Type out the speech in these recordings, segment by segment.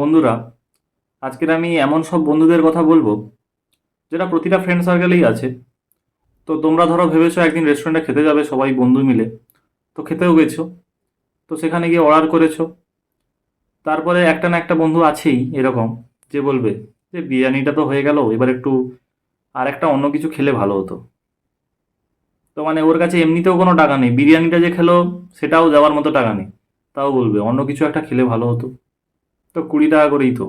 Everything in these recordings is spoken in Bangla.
বন্ধুরা, আজকের আমি এমন সব বন্ধুদের কথা বলব যেটা প্রতিটা ফ্রেন্ড সার্কেলেই আছে। তো তোমরা ধরো ভেবেছো একদিন রেস্টুরেন্টে খেতে যাবে সবাই বন্ধু মিলে। তো খেতেও গেছো। তো সেখানে গিয়ে অর্ডার করেছ। তারপরে একটা না একটা বন্ধু আছেই এরকম, যে বলবে যে বিরিয়ানিটা তো হয়ে গেল, এবার একটু আর একটা অন্য কিছু খেলে ভালো হতো। তো মানে ওর কাছে এমনিতেও কোনো টাকা নেই। বিরিয়ানিটা যে খেলো, সেটাও যাওয়ার মতো টাকা নেই। তাও বলবে অন্য কিছু একটা খেলে ভালো হতো। তো কুড়ি টাকা করেই তো।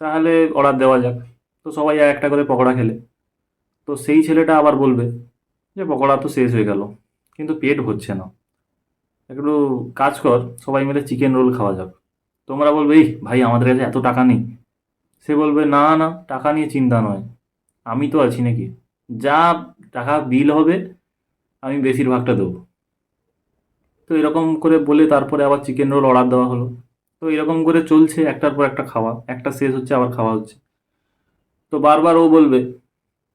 তাহলে অর্ডার দেওয়া যাক। তো সবাই এক একটা করে পকোড়া খেলে। তো সেই ছেলেটা আবার বলবে যে, পকোড়া তো শেষ হয়ে গেল, কিন্তু পেট ভরছে না। একটু কাজ কর, সবাই মিলে চিকেন রোল খাওয়া যাক। তোমরা বলবে এই ভাই, আমাদের কাছে এত টাকা নেই। সে বলবে, না না, টাকা নিয়ে চিন্তা নয়, আমি তো আছি নাকি। যা টাকা বিল হবে, আমি বেশিরভাগটা দেবো। তো এরকম করে বলে তারপরে আবার চিকেন রোল অর্ডার দেওয়া হলো। তো এরকম করে চলছে একটার পর একটা খাওয়া, একটা শেষ হচ্ছে, আবার খাওয়া হচ্ছে। তো বারবার ও বলবে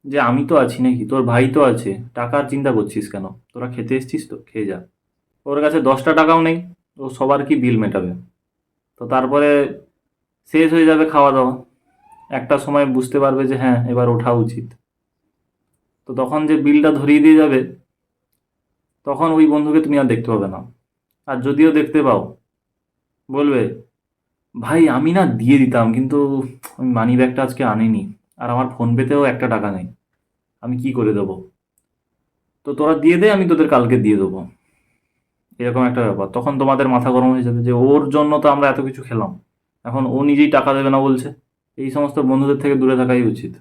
যে, আমি তো আছি নাকি? তোর ভাই তো আছে। টাকার চিন্তা করছিস কেন? তোরা খেতে এসছিস তো? খেয়ে যা। ওর কাছে দশটা টাকাও নেই। ও সবার কি বিল মেটাবে? তো তারপরে শেষ হয়ে যাবে খাওয়া দাওয়া একটা সময় বুঝতে পারবে যে হ্যাঁ এবার ওঠা উচিত। তো তখন যে বিলটা ধরিয়ে দিয়ে যাবে, তখন ওই বন্ধুকে তুমি আর দেখতে পাবে না। আর যদিও দেখতে পাও বলবে, ভাই, আমি না দিয়ে দিতাম, কিন্তু আমি মানি ব্যাগটা আজকে আনিনি, আর আমার ফোন পেতেও একটা টাকা নেই। আমি কি করে দেবো? তো তোরা দিয়ে দে, আমি তোদের কালকে দিয়ে দেবো। এরকম একটা ব্যাপার। তখন তোমাদের মাথা গরম হয়ে যাবে যে, ওর জন্য তো আমরা এত কিছু খেলাম। এখন ও নিজেই টাকা দেবে না বলছে। এই সমস্ত বন্ধুদের থেকে দূরে থাকাই উচিত।